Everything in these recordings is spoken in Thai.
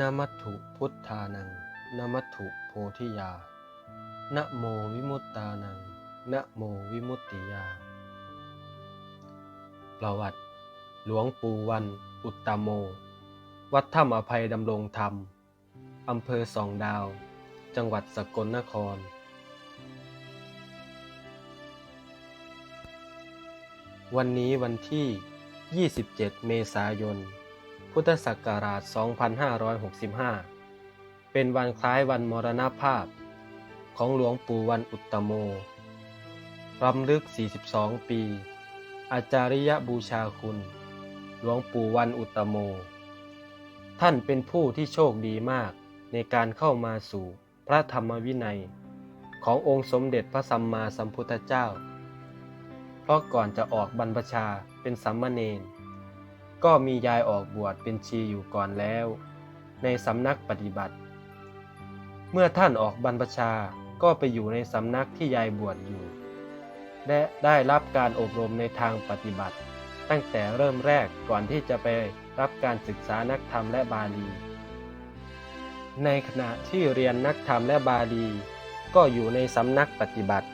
นามัตถุพุทธานังนามัตถุโพธิยา นะโมวิมุตตานัง นะโมวิมุตติยา ประวัติ หลวงปู่วัน อุตตโม วัดถ้ำอภัยดำรงธรรม อำเภอสองดาว จังหวัดสกลนคร วันนี้วันที่ 27 เมษายน พุทธศักราช 2565 เป็นวันคล้ายวันมรณภาพ ของหลวงปู่วันอุตตโมรำลึก 42 ปี อาจาริยบูชาคุณ หลวงปู่วันอุตตโม ท่านเป็นผู้ที่โชคดีมากในการเข้ามาสู่พระธรรมวินัย ขององค์สมเด็จพระสัมมาสัมพุทธเจ้า เพราะก่อนจะออกบรรพชาเป็นสัมมาเนน ก็มียายออกบวชเป็นชีอยู่ก่อนแล้ว ในสำนักปฏิบัติ เมื่อท่านออกบรรพชาก็ไปอยู่ในสำนักที่ยายบวชอยู่ และได้รับการอบรมในทางปฏิบัติ ตั้งแต่เริ่มแรกก่อนที่จะไปรับการศึกษานักธรรมและบาลี ในขณะที่เรียนนักธรรมและบาลี ก็อยู่ในสำนักปฏิบัติ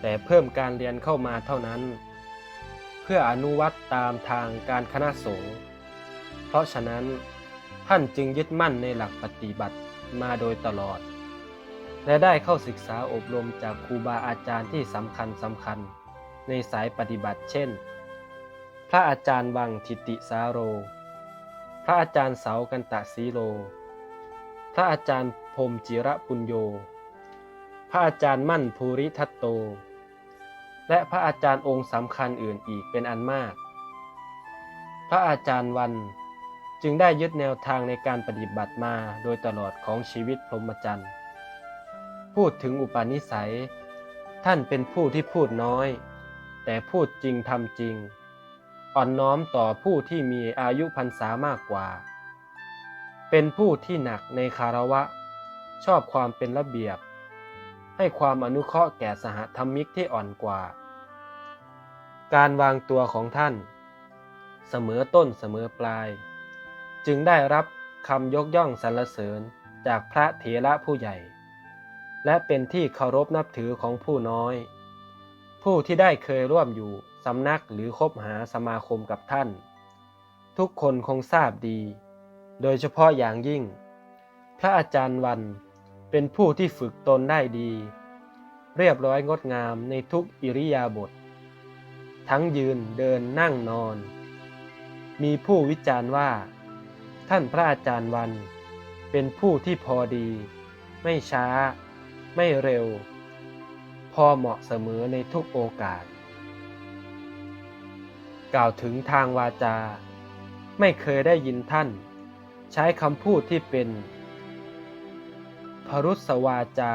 แต่เพิ่มการเรียนเข้ามาเท่านั้น เพื่ออนุวัตตามทางการคณะสงฆ์ เพราะฉะนั้นท่านจึงยึดมั่นในหลักปฏิบัติมาโดยตลอด และได้เข้าศึกษาอบรมจากครูบาอาจารย์ที่สำคัญสำคัญในสายปฏิบัติเช่น พระอาจารย์วังทิติสาโร พระอาจารย์เสากันตะสีโล พระอาจารย์พรมจิระปุญโย พระอาจารย์มั่นภูริทัตโต และพระอาจารย์องค์สำคัญอื่นอีกเป็นอันมาก พระอาจารย์วันจึงได้ยึดแนวทางในการปฏิบัติมาโดยตลอดของชีวิตพรหมจรรย์พูดถึงอุปนิสัย ท่านเป็นผู้ที่พูดน้อย แต่พูดจริงทำจริง อ่อนน้อมต่อผู้ที่มีอายุพรรษามากกว่า เป็นผู้ที่หนักในคารวะ ชอบความเป็นระเบียบ ให้ความอนุเคราะห์แก่สหธรรมิกที่อ่อนกว่า การวางตัวของท่าน เสมอต้นเสมอปลาย จึงได้รับคำยกย่องสรรเสริญจากพระเถระผู้ใหญ่ และเป็นที่เคารพนับถือของผู้น้อย ผู้ที่ได้เคยร่วมอยู่สำนักหรือคบหาสมาคมกับท่าน ทุกคนคงทราบดี โดยเฉพาะอย่างยิ่ง พระอาจารย์วัน เป็นผู้ที่ฝึกตนได้ดี เรียบร้อยงดงามในทุกอิริยาบถทั้งยืนเดินนั่งนอน มีผู้วิจารณ์ว่า ท่านพระอาจารย์วัน เป็นผู้ที่พอดี ไม่ช้า ไม่เร็ว พอเหมาะเสมอในทุกโอกาส กล่าวถึงทางวาจา ไม่เคยได้ยินท่าน ใช้คำพูดที่เป็น พรุษวาจา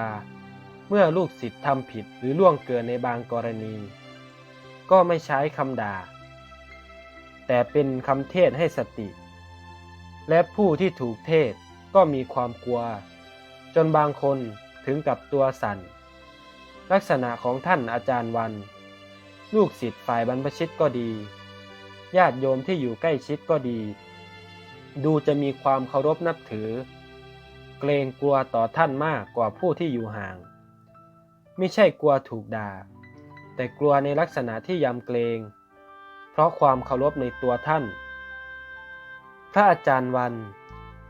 เมื่อลูกศิษย์ทำผิดหรือล่วงเกินในบางกรณี ก็ไม่ใช้คำด่า แต่เป็นคำเทศให้สติ และผู้ที่ถูกเทศก็มีความกลัว จนบางคนถึงกับตัวสั่น ลักษณะของท่านอาจารย์วัน ลูกศิษย์ฝ่ายบรรพชิตก็ดี ญาติโยมที่อยู่ใกล้ชิดก็ดี ดูจะมีความเคารพนับถือ เกรงกลัวต่อท่านมากกว่าผู้ที่อยู่ห่าง ไม่ใช่กลัวถูกด่า แต่กลัวในลักษณะที่ยำเกรง เพราะความเคารพในตัวท่าน พระอาจารย์วัน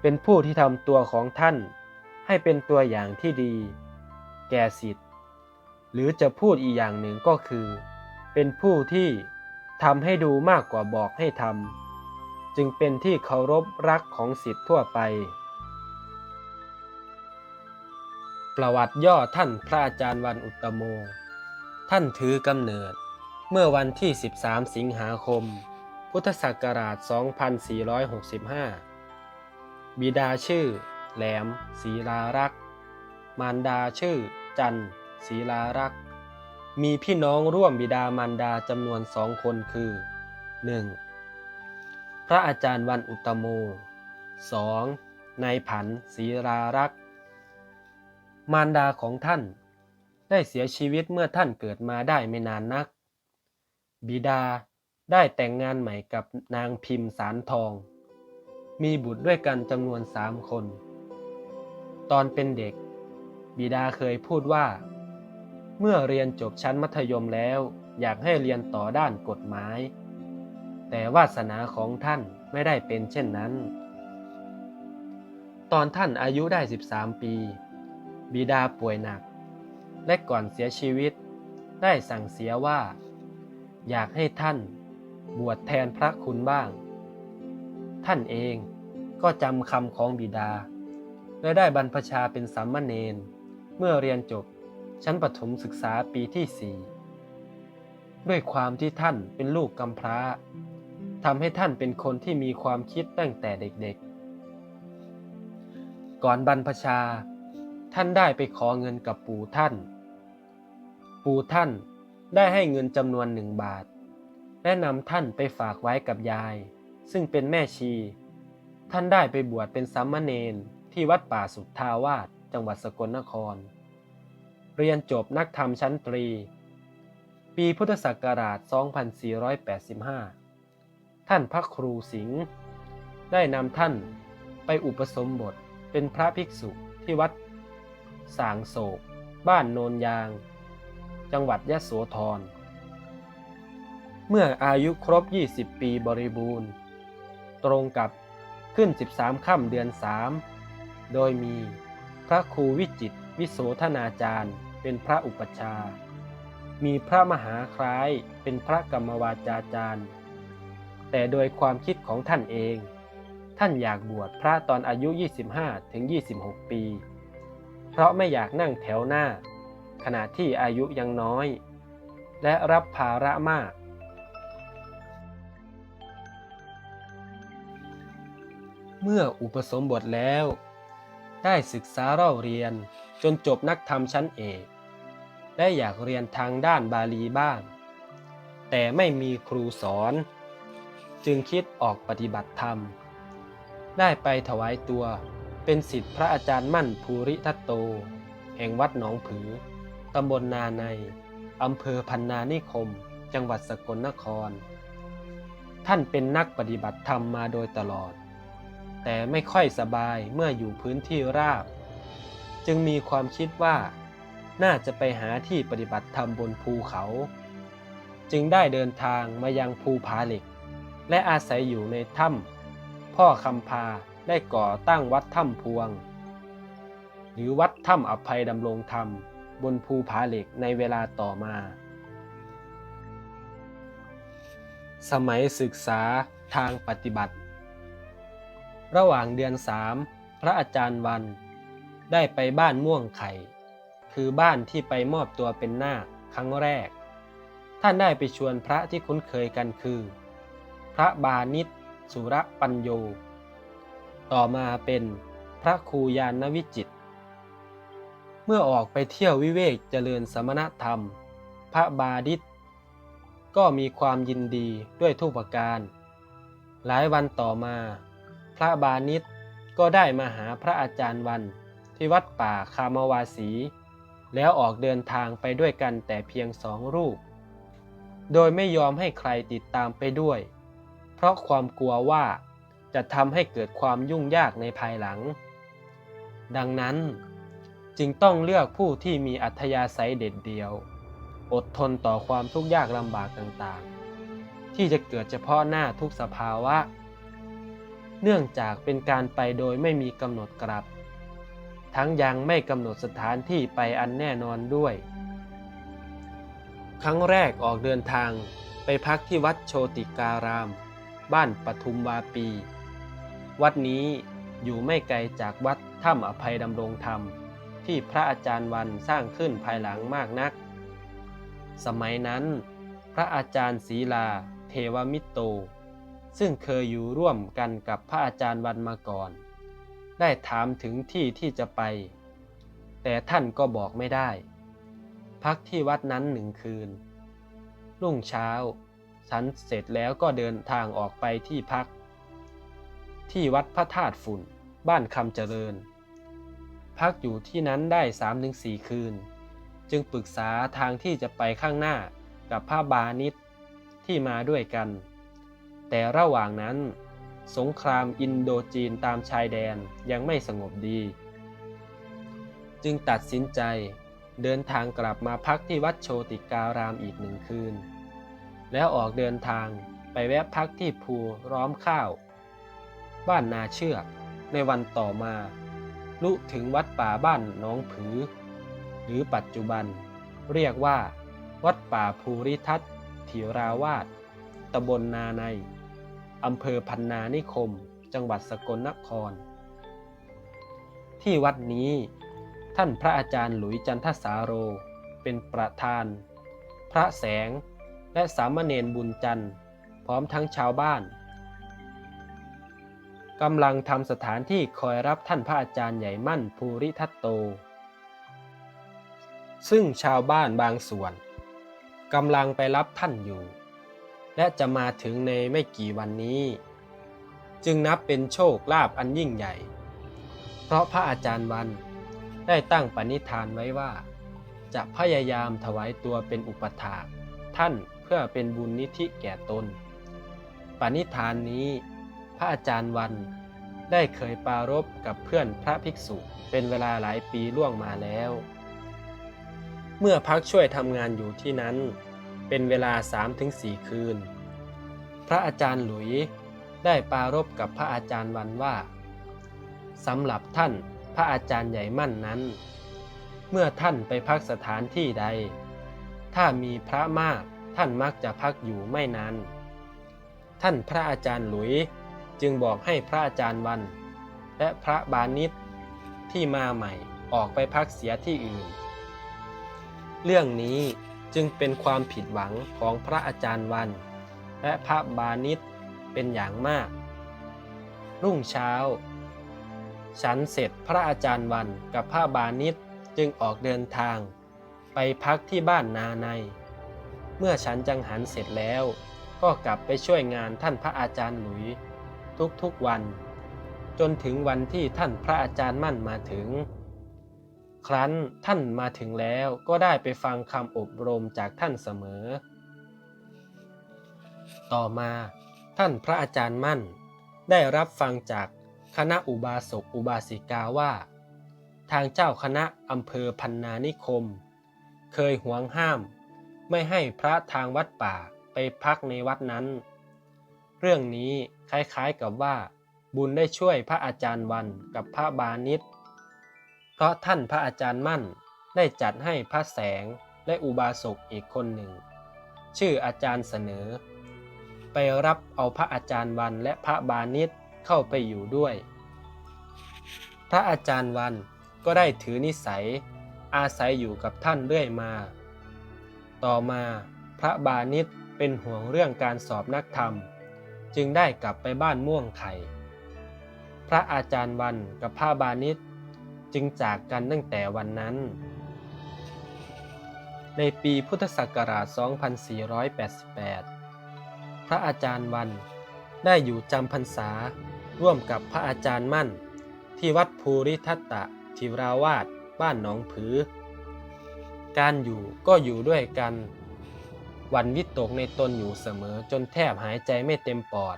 เป็นผู้ที่ทำตัวของท่าน ให้เป็นตัวอย่างที่ดี แก่สิทธิ์หรือจะพูดอีกอย่างหนึ่งก็คือ เป็นผู้ที่ทำให้ดูมากกว่าบอกให้ทำจึงเป็นที่เคารพรักของสิทธิ์ทั่วไป ประวัติย่อท่านพระอาจารย์วันอุตโม ท่านถือกำเนิด เมื่อวันที่ 13 สิงหาคม พุทธศักราช 2465 บิดาชื่อ แหลมศรีลารักษ์ มารดาชื่อ จันศรีลารักษ์ มีพี่น้องร่วมบิดามารดาจำนวนสองคนคือ 1. พระอาจารย์วันอุตตโม 2. นายผันศรีลารักษ์ มารดาของท่าน ได้เสียชีวิตเมื่อท่านเกิดมาได้ไม่นานนัก บิดาได้แต่งงานใหม่กับนางพิมพ์สารทอง มีบุตรด้วยกันจำนวนสามคน ตอนเป็นเด็ก บิดาเคยพูดว่า เมื่อเรียนจบชั้นมัธยมแล้วอยากให้เรียนต่อด้านกฎหมาย แต่วาสนาของท่านไม่ได้เป็นเช่นนั้น ตอนท่านอายุได้ 13 ปี บิดาป่วยหนัก และก่อนเสียชีวิต ได้สั่งเสียว่า อยากให้ท่านบวชแทนพระคุณบ้าง ท่านเองก็จำคำของบิดา และได้บรรพชาเป็นสามเณรเมื่อเรียนจบชั้นประถมศึกษาปีที่สี่ด้วยความที่ท่านเป็นลูกกำพร้าทำให้ท่านเป็นคนที่มีความคิดตั้งแต่เด็กๆ ก่อนบรรพชา ท่านได้ไปขอเงินกับปู่ท่าน ปู่ท่านได้ให้เงินจำนวนหนึ่งบาท และนำท่านไปฝากไว้กับยาย ซึ่งเป็นแม่ชี ท่านได้ไปบวชเป็นสามเณรที่วัดป่าสุทธาวาสจังหวัดสกลนคร เรียนจบนักธรรมชั้นตรี ปีพุทธศักราช 2485 ท่านพระครูสิงห์ได้นำท่านไปอุปสมบทเป็นพระภิกษุที่วัด สางโศก บ้านโนนยาง จังหวัดยะโสธร เมื่ออายุครบ 20 ปีบริบูรณ์ ตรงกับขึ้น 13 ค่ำเดือน 3 โดยมีพระครูวิจิตวิโสธนาจารย์เป็นพระอุปชา มีพระมหาคล้ายเป็นพระกรรมวาจาจารย์ แต่โดยความคิดของท่านเอง ท่านอยากบวชพระตอนอายุ 25ถึง26 ปี เพราะไม่อยากนั่งแถวหน้า ขณะที่อายุยังน้อย และรับภาระมาก เมื่ออุปสมบทแล้ว ได้ศึกษาเล่าเรียนจนจบนักธรรมชั้นเอกและอยากเรียนทางด้านบาลีบ้าง แต่ไม่มีครูสอน จึงคิดออกปฏิบัติธรรม ได้ไปถวายตัว เป็นศิษย์พระอาจารย์มั่นภูริทัตโต แห่งวัดหนองผือ ตำบลนาใน อำเภอพันนานิคม จังหวัดสกลนคร ท่านเป็นนักปฏิบัติธรรมมาโดยตลอด แต่ไม่ค่อยสบายเมื่ออยู่พื้นที่ราบ จึงมีความคิดว่า น่าจะไปหาที่ปฏิบัติธรรมบนภูเขา จึงได้เดินทางมายังภูผาเหล็ก และอาศัยอยู่ในถ้ำพ่อคำพา ได้ก่อตั้งวัดถ้ำพวง หรือวัดถ้ำอภัยดำรงธรรม บนภูผาเหล็กในเวลาต่อมา สมัยศึกษาทางปฏิบัติ ระหว่างเดือนสามพระอาจารย์วัน ได้ไปบ้านม่วงไข่ คือบ้านที่ไปมอบตัวเป็นนาคครั้งแรก ท่านได้ไปชวนพระที่คุ้นเคยกันคือ พระบานิตสุรปัญโย ต่อมาเป็นพระครูยานวิจิต เมื่อออกไปเที่ยววิเวกเจริญสมณธรรม พระบาดิต ก็มีความยินดีด้วยทุกประการ หลายวันต่อมา พระบานิตก็ได้มาหาพระอาจารย์วันที่วัดป่าคามวาสี แล้วออกเดินทางไปด้วยกันแต่เพียงสองรูป โดยไม่ยอมให้ใครติดตามไปด้วย เพราะความกลัวว่า จะทำให้เกิดความยุ่งยากในภายหลัง ดังนั้นจึงต้องเลือกผู้ที่มีอัธยาศัยเด็ดเดียว อดทนต่อความทุกข์ยากลำบากต่างๆ ที่จะเกิดเฉพาะหน้าทุกสภาวะ เนื่องจากเป็นการไปโดยไม่มีกำหนดกลับ ทั้งยังไม่กำหนดสถานที่ไปอันแน่นอนด้วย ครั้งแรกออกเดินทางไปพักที่วัดโชติการาม บ้านปทุมวาปี วัดนี้อยู่ไม่ไกลจากวัดถ้ำอภัยดำรงธรรม ที่พระอาจารย์วันสร้างขึ้นภายหลังมากนัก สมัยนั้น พระอาจารย์ศีลา เทวมิตโต ซึ่งเคยอยู่ร่วมกันกับพระอาจารย์วันมาก่อน ได้ถามถึงที่ที่จะไป แต่ท่านก็บอกไม่ได้ พักที่วัดนั้นหนึ่งคืน รุ่งเช้า ฉันเสร็จแล้วก็เดินทางออกไปที่พัก ที่วัดพระธาตุฝุ่น บ้านคำเจริญ พักอยู่ที่นั้นได้สามถึงสี่คืน จึงปรึกษาทางที่จะไปข้างหน้ากับพระบานิตที่มาด้วยกัน แต่ระหว่างนั้น สงครามอินโดจีนตามชายแดนยังไม่สงบดี จึงตัดสินใจเดินทางกลับมาพักที่วัดโชติการามอีกหนึ่งคืน แล้วออกเดินทางไปแวะพักที่ภูร้อมข้าว บ้านนาเชือกในวันต่อมาลุถึงวัดป่าบ้านน้องผือ หรือปัจจุบัน เรียกว่า วัดป่าภูริทัตถิราวาสตำบลนาในอำเภอพันนานิคม จังหวัดสกลนคร ที่วัดนี้ ท่านพระอาจารย์หลุยจันทสาโร เป็นประธาน พระแสงและสามเณรบุญจันทร์ พร้อมทั้งชาวบ้าน กำลังทำสถานที่คอยรับท่านพระอาจารย์ใหญ่มั่นภูริทัตโต ซึ่งชาวบ้านบางส่วนกำลังไปรับท่านอยู่ และจะมาถึงในไม่กี่วันนี้ จึงนับเป็นโชคลาภอันยิ่งใหญ่ เพราะพระอาจารย์วันได้ตั้งปณิธานไว้ว่า จะพยายามถวายตัวเป็นอุปถาท่านเพื่อเป็นบุญนิธิแก่ตน ปณิธานนี้ ระอาจารย์วัน ได้เคยปรารบกับเพื่อนพระภิกษุเป็นเวลาหลายปีล่วงมาแล้ว เมื่อพักช่วยทำงานอยู่ที่นั้น เป็นเวลา 3-4 คืน พระอาจารย์หลุยได้ปรารบกับพระอาจารย์วันว่าสำหรับท่านพระอาจารย์ใหญ่มั่นนั้น เมื่อท่านไปพักสถานที่ใด ถ้ามีพระมากท่านมักจะพักอยู่ไม่นาน ท่านพระอาจารย์หลุย จึงบอกให้พระอาจารย์วัน และพระบานิชที่มาใหม่ออกไปพักเสียที่อื่น เรื่องนี้จึงเป็นความผิดหวังของพระอาจารย์วัน และพระบานิชเป็นอย่างมาก รุ่งเช้า ฉันเสร็จพระอาจารย์วันกับพระบานิชจึงออกเดินทาง ไปพักที่บ้านนาใน เมื่อฉันจังหันเสร็จแล้ว ก็กลับไปช่วยงานท่านพระอาจารย์หลุย ทุกๆวัน จนถึงวันที่ท่านพระอาจารย์มั่นมาถึง ครั้นท่านมาถึงแล้วก็ได้ไปฟังคำอบรมจากท่านเสมอ ต่อมาท่านพระอาจารย์มั่น ได้รับฟังจากคณะอุบาสกอุบาสิกาว่า ทางเจ้าคณะอำเภอพันนานิคม เคยหวงห้าม ไม่ให้พระทางวัดป่าไปพักในวัดนั้น เรื่องนี้ คล้ายๆกับว่า บุญได้ช่วยพระอาจารย์วันกับพระบานิชเพราะท่านพระอาจารย์มั่นได้จัดให้พระแสงและอุบาสกอีกคนหนึ่ง ชื่ออาจารย์เสนอ ไปรับเอาพระอาจารย์วันและพระบานิชเข้าไปอยู่ด้วย พระอาจารย์วันก็ได้ถือนิสัย อาศัยอยู่กับท่านเรื่อยมา ต่อมาพระบานิชเป็นห่วงเรื่องการสอบนักธรรม จึงได้กลับไปบ้านม่วงไข่พระอาจารย์วันกับพระบานิชจึงจากกันตั้งแต่วันนั้น ในปีพุทธศักราช 2488 พระอาจารย์วันได้อยู่จำพรรษาร่วมกับพระอาจารย์มั่น ที่วัดภูริทัตตะทิราวาสบ้านหนองผือ การอยู่ก็อยู่ด้วยกัน วันวิตกในตนอยู่เสมอจนแทบหายใจไม่เต็มปอด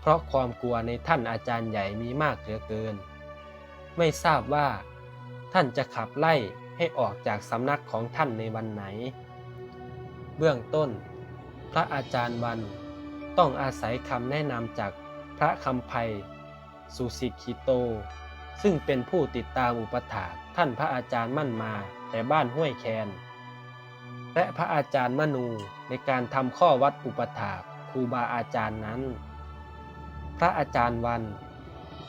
เพราะความกลัวในท่านอาจารย์ใหญ่มีมากเหลือเกิน ไม่ทราบว่า ท่านจะขับไล่ให้ออกจากสำนักของท่านในวันไหน เบื้องต้น พระอาจารย์วันต้องอาศัยคำแนะนำจากพระคำไพสุสิกิโต ซึ่งเป็นผู้ติดตามอุปถาท่านพระอาจารย์มั่นมาแต่บ้านห้วยแคน และพระอาจารย์มนูในการทำข้อวัดอุปถาครูบาอาจารย์นั้น พระอาจารย์วัน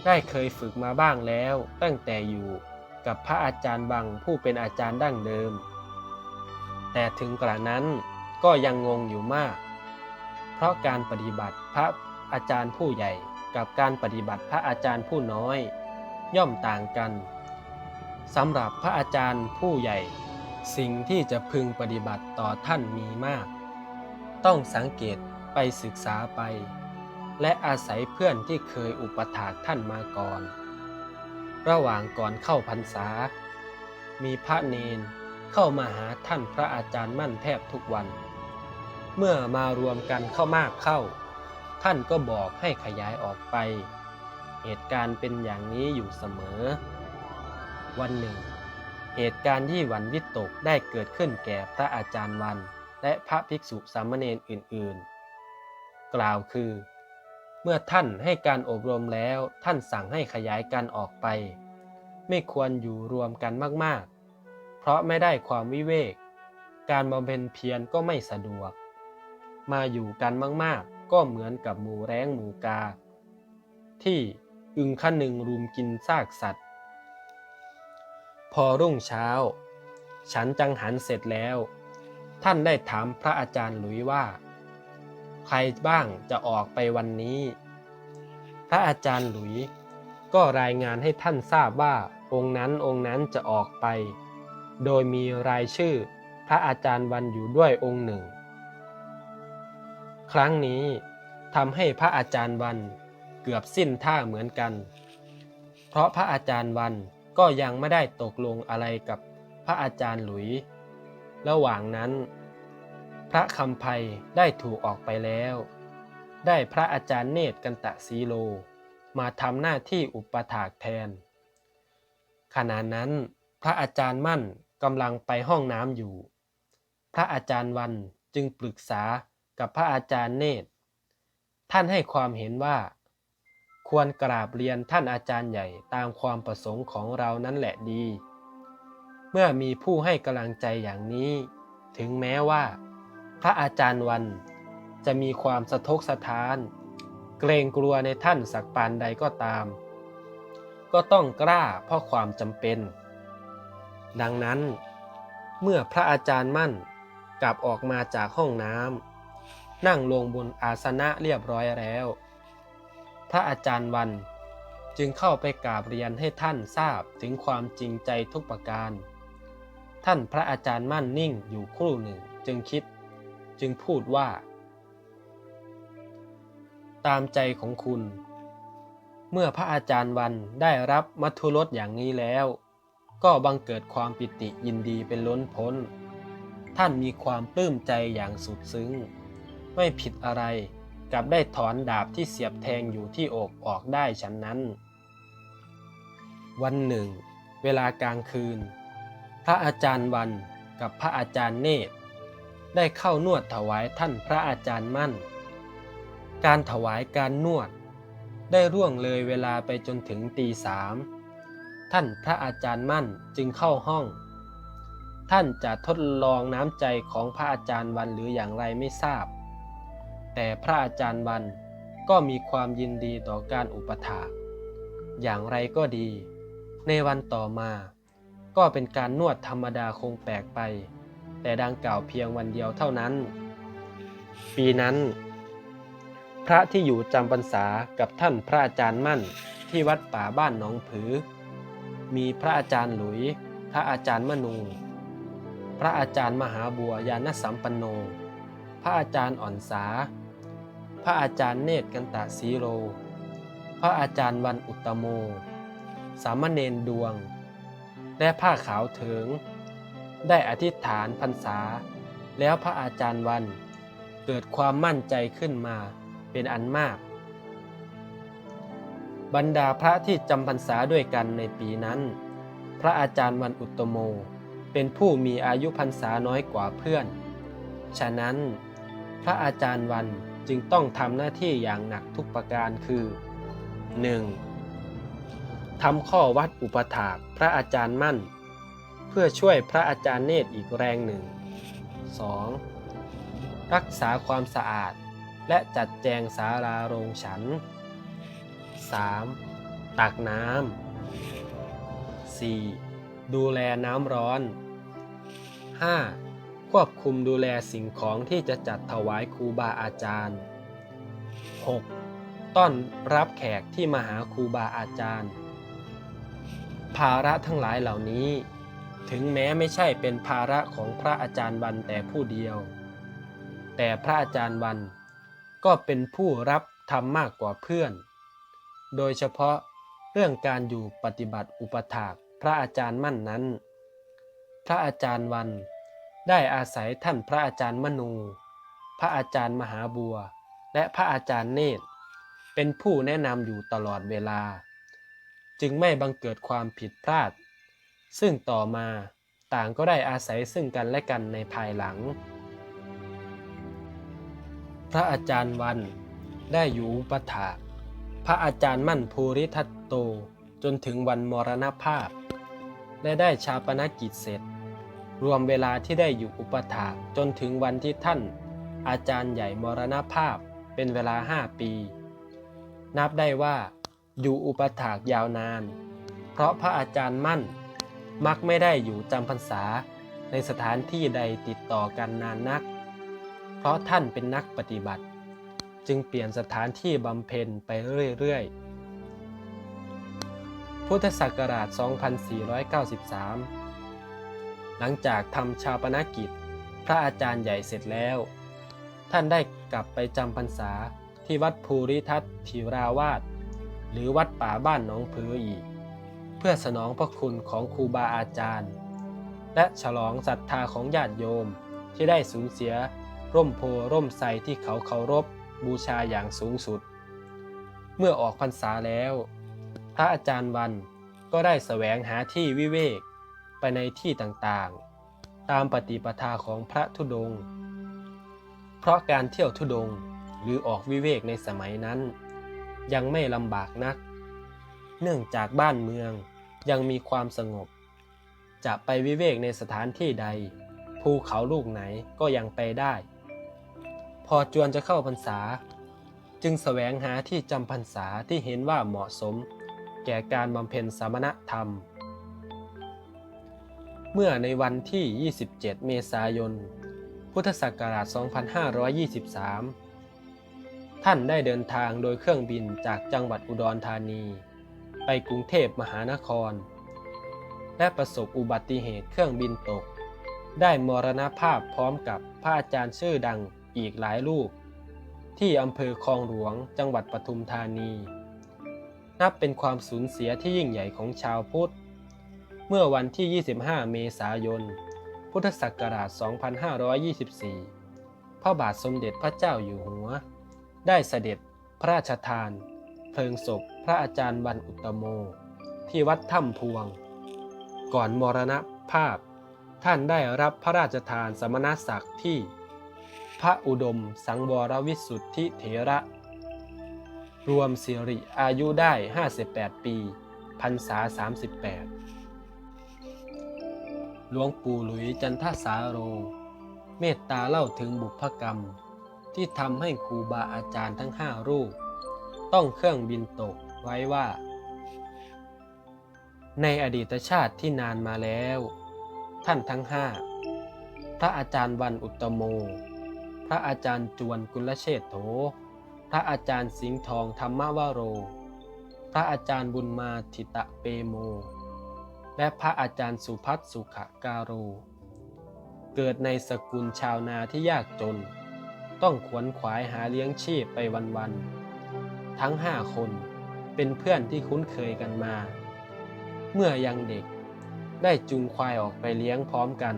ได้เคยฝึกมาบ้างแล้วตั้งแต่อยู่กับพระอาจารย์บังผู้เป็นอาจารย์ดั้งเดิม แต่ถึงกระนั้นก็ยังงงอยู่มาก เพราะการปฏิบัติพระอาจารย์ผู้ใหญ่กับการปฏิบัติพระอาจารย์ผู้น้อย ย่อมต่างกันสำหรับพระอาจารย์ผู้ใหญ่ สิ่งที่จะพึงปฏิบัติต่อท่านมีมาก ต้องสังเกตไปศึกษาไป และอาศัยเพื่อนที่เคยอุปถากท่านมาก่อน ระหว่างก่อนเข้าพรรษา มีพระเนนเข้ามาหาท่านพระอาจารย์มั่นแทบทุกวัน เมื่อมารวมกันเข้ามากเข้า ท่านก็บอกให้ขยายออกไป เหตุการณ์เป็นอย่างนี้อยู่เสมอ วันหนึ่ง เหตุการณ์ที่หวันวิตกได้เกิดขึ้นแก่พระอาจารย์วัน และพระภิกษุสามเณรอื่นๆ กล่าวคือ เมื่อท่านให้การอบรมแล้วท่านสั่งให้ขยายการออกไป ไม่ควรอยู่รวมกันมากๆ เพราะไม่ได้ความวิเวก การบำเพ็ญเพียรก็ไม่สะดวก มาอยู่กันมากๆ ก็เหมือนกับหมูแร้งหมูกา ที่อึงขั้นหนึ่งรุมกินซากสัตว์ พอรุ่งเช้า ฉันจังหันเสร็จแล้ว ท่านได้ถามพระอาจารย์หลุยว่า ใครบ้างจะออกไปวันนี้ พระอาจารย์หลุยก็รายงานให้ท่านทราบว่าองค์นั้นองค์นั้นจะออกไป โดยมีรายชื่อพระอาจารย์วันอยู่ด้วยองค์หนึ่ง ครั้งนี้ทำให้พระอาจารย์วันเกือบสิ้นท่าเหมือนกัน เพราะพระอาจารย์วัน ก็ยังไม่ได้ตกลงอะไรกับพระอาจารย์หลุย ระหว่างนั้น พระคำไพได้ถูกออกไปแล้ว ได้พระอาจารย์เนตรกันตะสีโล มาทำหน้าที่อุปถากแทน ขณะนั้น พระอาจารย์มั่นกำลังไปห้องน้ำอยู่ พระอาจารย์วันจึงปรึกษากับพระอาจารย์เนตร ท่านให้ความเห็นว่า ควรกราบเรียนท่านอาจารย์ใหญ่ตามความประสงค์ของเรานั่นแหละดี เมื่อมีผู้ให้กำลังใจอย่างนี้ ถึงแม้ว่า พระอาจารย์วันจะมีความสะทกสะท้าน เกรงกลัวในท่านสักปานใดก็ตาม ก็ต้องกล้าเพราะความจำเป็น ดังนั้น เมื่อพระอาจารย์มั่นกลับออกมาจากห้องน้ำนั่งลงบนอาสนะเรียบร้อยแล้ว พระอาจารย์วัน จึงเข้าไปกราบเรียนให้ท่านทราบถึงความจริงใจทุกประการ ท่านพระอาจารย์มั่นนิ่งอยู่ครู่หนึ่งจึงคิด จึงพูดว่า ตามใจของคุณ เมื่อพระอาจารย์วันได้รับมัทุรสอย่างนี้แล้ว ก็บังเกิดความปิติยินดีเป็นล้นพ้น ท่านมีความปลื้มใจอย่างสุดซึ้ง ไม่ผิดอะไร กับได้ถอนดาบที่เสียบแทงอยู่ที่อกออกได้ฉันนั้น วันหนึ่ง เวลากลางคืน พระอาจารย์วันกับพระอาจารย์เนตร ได้เข้านวดถวายท่านพระอาจารย์มั่น การถวายการนวด ได้ร่วงเลยเวลาไปจนถึงตีสามท่านพระอาจารย์มั่นจึงเข้าห้อง ท่านจะทดลองน้ำใจของพระอาจารย์วันหรืออย่างไรไม่ทราบ แต่พระอาจารย์วันก็มีความยินดีต่อการอุปถากอย่างไรก็ดี ในวันต่อมา ก็เป็นการนวดธรรมดาคงแปลกไป แต่ดังกล่าวเพียงวันเดียวเท่านั้น ปีนั้น พระที่อยู่จำพรรษากับท่านพระอาจารย์มั่นที่วัดป่าบ้านหนองผือ มีพระอาจารย์หลุย พระอาจารย์มนู พระอาจารย์มหาบัวยานสัมปันโน พระอาจารย์อ่อนสา ระอาจารย์เนตรกันตะสีโร พระอาจารย์วันอุตโม สามเณรดวง และผ้าขาวเถิง ได้อธิษฐานพรรษา แล้วพระอาจารย์วันเกิดความมั่นใจขึ้นมาเป็นอันมาก บรรดาพระที่จำพรรษาด้วยกันในปีนั้น พระอาจารย์วันอุตโมเป็นผู้มีอายุพรรษาน้อยกว่าเพื่อน ฉะนั้นพระอาจารย์วัน จึงต้องทำหน้าที่อย่างหนักทุกประการคือ 1. ทำข้อวัดอุปถากพระอาจารย์มั่น เพื่อช่วยพระอาจารย์เนตรอีกแรงหนึ่ง 2. รักษาความสะอาดและจัดแจงศาลาโรงฉัน 3. ตักน้ำ 4. ดูแลน้ำร้อน 5. ควบคุมดูแลสิ่งของที่จะจัดถวายครูบาอาจารย์ 6. ต้อนรับแขกที่มาหาครูบาอาจารย์ ภาระทั้งหลายเหล่านี้ ถึงแม้ไม่ใช่เป็นภาระของพระอาจารย์วันแต่ผู้เดียว แต่พระอาจารย์วันก็เป็นผู้รับทำมากกว่าเพื่อน โดยเฉพาะเรื่องการอยู่ปฏิบัติอุปถากพระอาจารย์มั่นนั้น พระอาจารย์วัน ได้อาศัยท่านพระอาจารย์มนู พระอาจารย์มหาบัว และพระอาจารย์เนตร เป็นผู้แนะนำอยู่ตลอดเวลา จึงไม่บังเกิดความผิดพลาด ซึ่งต่อมาต่างก็ได้อาศัยซึ่งกันและกันในภายหลัง พระอาจารย์วันได้อยู่อุปถากพระอาจารย์มั่นภูริทัตโตจนถึงวันมรณภาพ และได้ชาปนกิจเสร็จ รวมเวลาที่ได้อยู่อุปถาจนถึงวันที่ท่าน อาจารย์ใหญ่มรณภาพเป็นเวลาห้าปี นับได้ว่าอยู่อุปถากยาวนาน เพราะพระอาจารย์มั่น มักไม่ได้อยู่จำพรรษาในสถานที่ใดติดต่อกันนานนัก เพราะท่านเป็นนักปฏิบัติ จึงเปลี่ยนสถานที่บำเพ็ญไปเรื่อยๆ พุทธศักราช 2493 หลังจากทำชาปนกิจ พระอาจารย์ใหญ่เสร็จแล้ว ท่านได้กลับไปจำพรรษาที่วัดภูริทัตถิราวาสหรือวัดป่าบ้านหนองผืออีก เพื่อสนองพระคุณของครูบาอาจารย์ และฉลองศรัทธาของญาติโยมที่ได้สูญเสียร่มโพร่มไทรที่เขาเคารพบูชาอย่างสูงสุด เมื่อออกพรรษาแล้ว พระอาจารย์วันก็ได้แสวงหาที่วิเวก ไปในที่ต่างๆ ตามปฏิปทาของพระธุดง เพราะการเที่ยวธุดงหรือออกวิเวกในสมัยนั้น ยังไม่ลำบากนัก เนื่องจากบ้านเมืองยังมีความสงบ จะไปวิเวกในสถานที่ใด ภูเขาลูกไหนก็ยังไปได้ พอจวนจะเข้าพรรษา จึงแสวงหาที่จำพรรษาที่เห็นว่าเหมาะสม แก่การบำเพ็ญสมณธรรม เมื่อในวันที่ 27 เมษายน พุทธศักราช 2523 ท่านได้เดินทางโดยเครื่องบินจากจังหวัดอุดรธานี ไปกรุงเทพมหานคร และประสบอุบัติเหตุเครื่องบินตก ได้มรณภาพพร้อมกับพระอาจารย์ชื่อดังอีกหลายรูป ที่อำเภอคลองหลวงจังหวัดปทุมธานี นับเป็นความสูญเสียที่ยิ่งใหญ่ของชาวพุทธ เมื่อวันที่ 25 เมษายน พุทธศักราช 2524 พระบาทสมเด็จพระเจ้าอยู่หัว ได้เสด็จพระราชทาน เพลิงศพพระอาจารย์วันอุตโม ที่วัดถ้ำพวง ก่อนมรณภาพ ท่านได้รับพระราชทานสมณศักดิ์ที่ พระอุดมสังวรวิสุทธิเถระ รวมสิริอายุได้ 58 ปีพรรษา38 หลวงปู่หลุยจันทสาโร เมตตาเล่าถึงบุพกรรม ที่ทำให้ครูบาอาจารย์ทั้งห้ารูป ต้องเครื่องบินตกไว้ว่า ในอดีตชาติที่นานมาแล้ว ท่านทั้งห้าพระอาจารย์วันอุตโม พระอาจารย์จวนกุลเชษโถ พระอาจารย์สิงห์ทองธรรมวโร พระอาจารย์บุญมาทิตะเปโม และพระอาจารย์สุพัฒสุขการโรเกิดในสกุลชาวนาที่ยากจน ต้องขวนขวายหาเลี้ยงชีพไปวันๆ ทั้งห้าคนเป็นเพื่อนที่คุ้นเคยกันมา เมื่อยังเด็กได้จูงควายออกไปเลี้ยงพร้อมกัน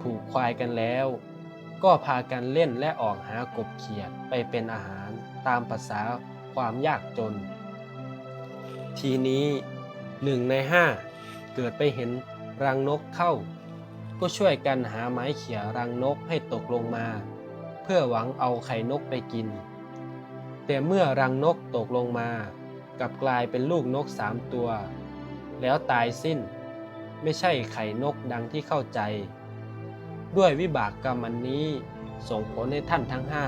ผูกควายกันแล้ว ก็พากันเล่นและออกหากบเขียดไปเป็นอาหารตามภาษาความยากจน ทีนี้หนึ่งในห้า เกิดไปเห็นรังนกเข้า ก็ช่วยกันหาไม้เขี่ยรังนกให้ตกลงมา เพื่อหวังเอาไข่นกไปกิน แต่เมื่อรังนกตกลงมา กลับกลายเป็นลูกนกสามตัว แล้วตายสิ้น ไม่ใช่ไข่นกดังที่เข้าใจ ด้วยวิบากกรรมนนี้ส่งผลให้ท่านทั้งห้า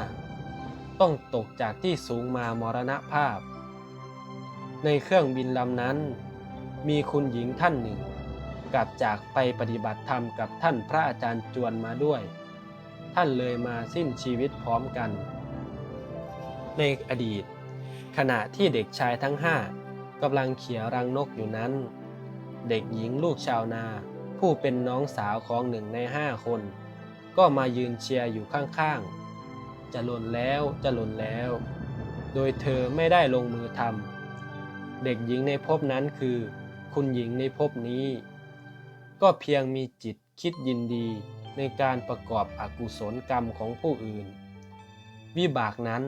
ต้องตกจากที่สูงมามรณภาพ ในเครื่องบินลำนั้น มีคุณหญิงท่านหนึ่ง กลับจากไปปฏิบัติธรรมกับท่านพระอาจารย์จวนมาด้วย ท่านเลยมาสิ้นชีวิตพร้อมกัน ในอดีต ขณะที่เด็กชายทั้งห้ากำลังเขี่ยรังนกอยู่นั้น เด็กหญิงลูกชาวนาผู้เป็นน้องสาวของหนึ่งในห้าคน ก็มายืนเชียร์อยู่ข้างๆ จะหล่นแล้วจะหล่นแล้ว โดยเธอไม่ได้ลงมือทำเด็กหญิงในภพนั้นคือ คุณหญิงในภพนี้ ก็เพียงมีจิตคิดยินดีในการประกอบอกุศลกรรมของผู้อื่น วิบากนั้น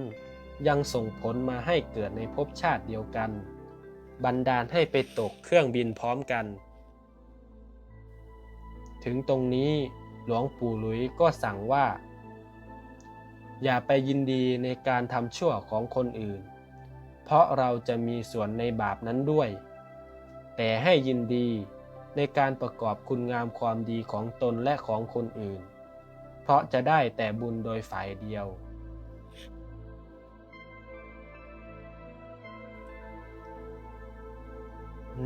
ยังส่งผลมาให้เกิดในภพชาติเดียวกัน บันดาลให้ไปตกเครื่องบินพร้อมกัน ถึงตรงนี้หลวงปู่หลุยก็สั่งว่า อย่าไปยินดีในการทำชั่วของคนอื่น เพราะเราจะมีส่วนในบาปนั้นด้วย แต่ให้ยินดีในการประกอบคุณงามความดีของตนและของคนอื่น เพราะจะได้แต่บุญโดยฝ่ายเดียว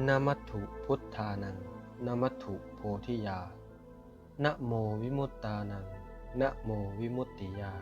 นมัตถุพุทธานัง นมัตถุโพธิยา นะโมวิมุตตานัง นะโมวิมุตติยา